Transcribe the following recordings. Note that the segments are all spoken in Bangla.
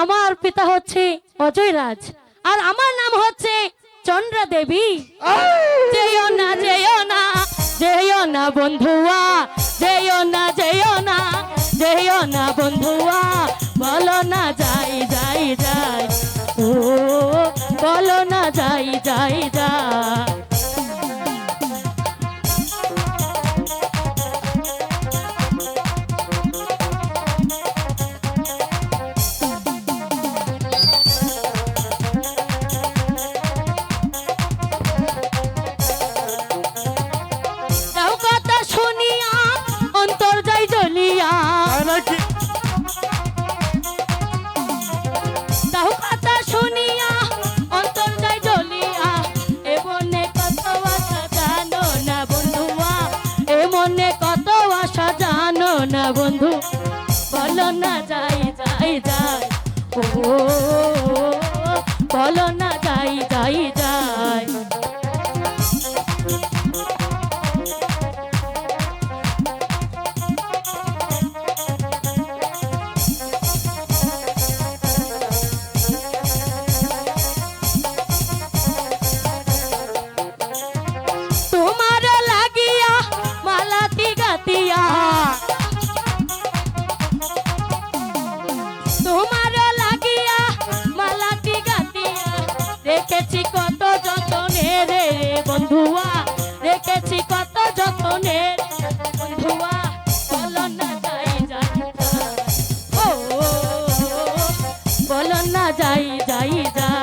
আমার পিতা হচ্ছে অজয় রাজ আর আমার নাম হচ্ছে চন্দ্রা দেবী না যেও না যেও না বন্ধুয়া যেও না যেও না যেও না বন্ধুয়া, বলো না যাই না যাই যাই যাই। ও বলো না যাই যাই যাই যাই যাই যাই।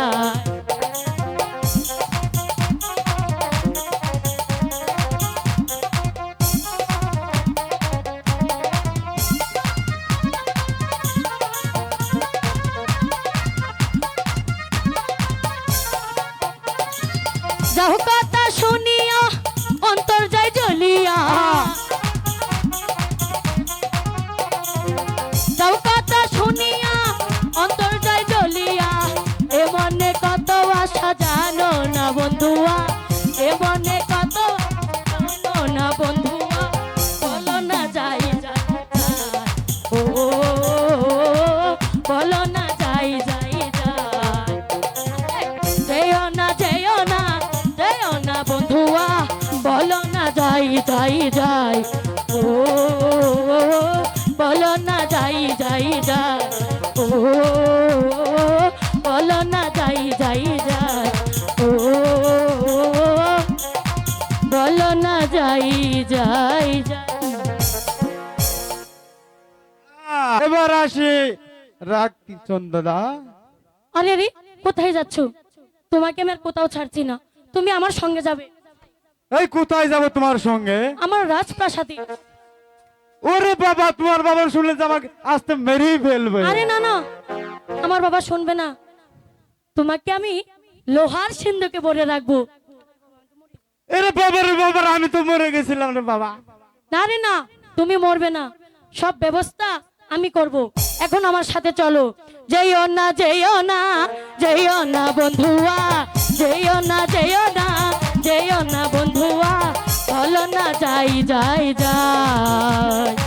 যাই যাই যাই। ও বলো না যাই যাই যাই। ও বলো না যাই যাই যাই। ও বলো না যাই যাই যাই। এবার আসি রাগ চন্দনা আরে রে কোথায় যাচ্ছ? তোমাকে আমি আর কোথাও ছাড়ছি না। তুমি আমার সঙ্গে যাবে। এই কোথায় যাব তোমার সঙ্গে? আমার রাজপ্রাসাদে। ওরে বাবা তোমার বাবা শুনলে যে আমাকে আসতে মেরেই ফেলবে। আরে না না আমার বাবা শুনবে না। তোমাকে আমি লোহার সিন্ধুকে ভরে রাখব। এরে বাবা রে বাবা আমি তো মরে গেছিলাম রে বাবা। না রে না তুমি মরবে না। সব ব্যবস্থা আমি করব। এখন আমার সাথে চলো। যেও না যেও না যেও না বন্ধুয়া। যেও না যেও না যেও না বলো না যাই যাই যাই।